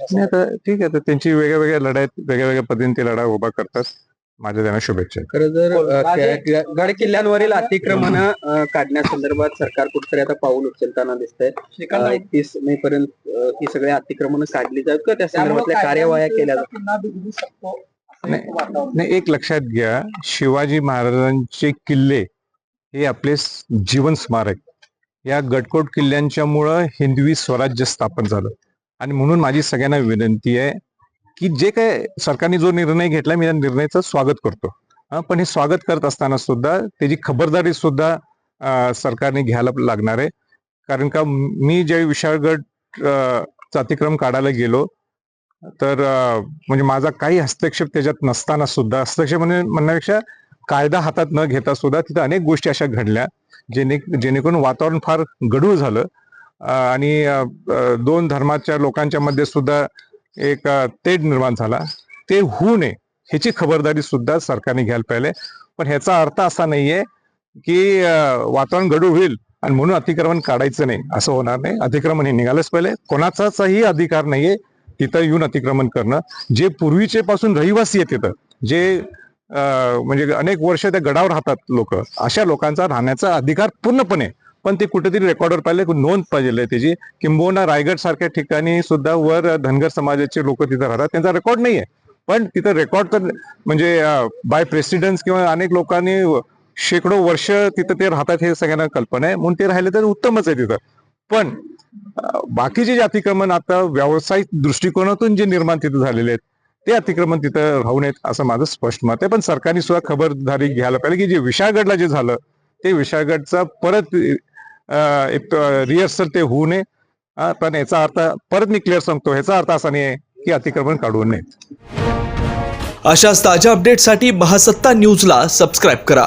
नाही आता ठीक आहे तर त्यांची वेगळ्या वेगळ्या लढाईत वेगळ्या वेगळ्या पद्धतीने ते लढा उभा करतात. माझ्या त्यांना शुभेच्छा आहेत. खरं जर अ, त्या- गड किल्ल्यांवरील अतिक्रमण काढण्यासंदर्भात सरकार कुठेतरी आता पाऊल उचलताना दिसतंय. एकतीस मे पर्यंत अ, ही सगळी अतिक्रमण काढली जातात का? त्या संदर्भातल्या कार्यवाह्या केल्या जातात नाही एक लक्षात घ्या शिवाजी महाराजांचे किल्ले हे आपले स- जीवन स्मारक. या गडकोट किल्ल्यांच्यामुळं हिंदवी स्वराज्य स्थापन झालं. आणि म्हणून माझी सगळ्यांना विनंती आहे की जे काय सरकारने जो निर्णय घेतला मी त्या निर्णयाचं स्वागत करतो. पण हे स्वागत करत असताना सुद्धा त्याची खबरदारी सुद्धा सरकारने घ्यायला लागणार आहे. कारण का मी ज्या विशाळगड चा अतिक्रम काढायला गेलो तर म्हणजे माझा काही हस्तक्षेप त्याच्यात नसताना सुद्धा हस्तक्षेप म्हणजे म्हणण्यापेक्षा कायदा हातात न घेता सुद्धा तिथं अनेक गोष्टी अशा घडल्या जेणे जेणेकरून वातावरण फार गढूळ झालं. आणि दोन धर्माच्या लोकांच्या मध्ये सुद्धा एक तेढ निर्माण झाला. ते होऊ नये ह्याची खबरदारी सुद्धा सरकारने घ्यायला पाहिजे पण ह्याचा अर्थ असा नाहीये की वातावरण गडू होईल आणि म्हणून अतिक्रमण काढायचं नाही. असं होणार नाही. अतिक्रमण हे निघालंच पाहिजे. कोणाचाही अधिकार नाहीये तिथं येऊन अतिक्रमण करणं. जे पूर्वीचे पासून रहिवासी आहेत तिथं जे म्हणजे अनेक वर्ष त्या गडावर राहतात लोक अशा लोकांचा राहण्याचा अधिकार पूर्णपणे पण ते कुठेतरी रेकॉर्डवर पाहिले नोंद पाहिजे त्याची किंबहुना रायगड सारख्या ठिकाणी सुद्धा वर धनगर समाजाचे लोक तिथं राहतात. त्यांचा रेकॉर्ड नाहीये पण तिथं रेकॉर्ड तर म्हणजे बाय प्रेसिडन्स किंवा अनेक लोकांनी शेकडो वर्ष तिथं ते राहतात हे सगळ्यांना कल्पना आहे. म्हणून ते राहिले तर उत्तमच आहे तिथं. पण बाकीचे जे अतिक्रमण आता व्यावसायिक दृष्टिकोनातून जे निर्माण तिथं झालेले आहेत ते अतिक्रमण तिथं राहू नयेत असं माझं स्पष्ट मत आहे. पण सरकारने सुद्धा खबरदारी घ्यायला पाहिजे की जे विशाळगडला जे झालं ते विशाळगडचा परत एक रिहर्सल ते होऊ नये. पण याचा अर्थ परत मी क्लिअर सांगतो ह्याचा अर्थ असा नाही की अतिक्रमण काढू नये. अशाच ताज्या अपडेटसाठी महासत्ता न्यूजला सबस्क्राईब करा.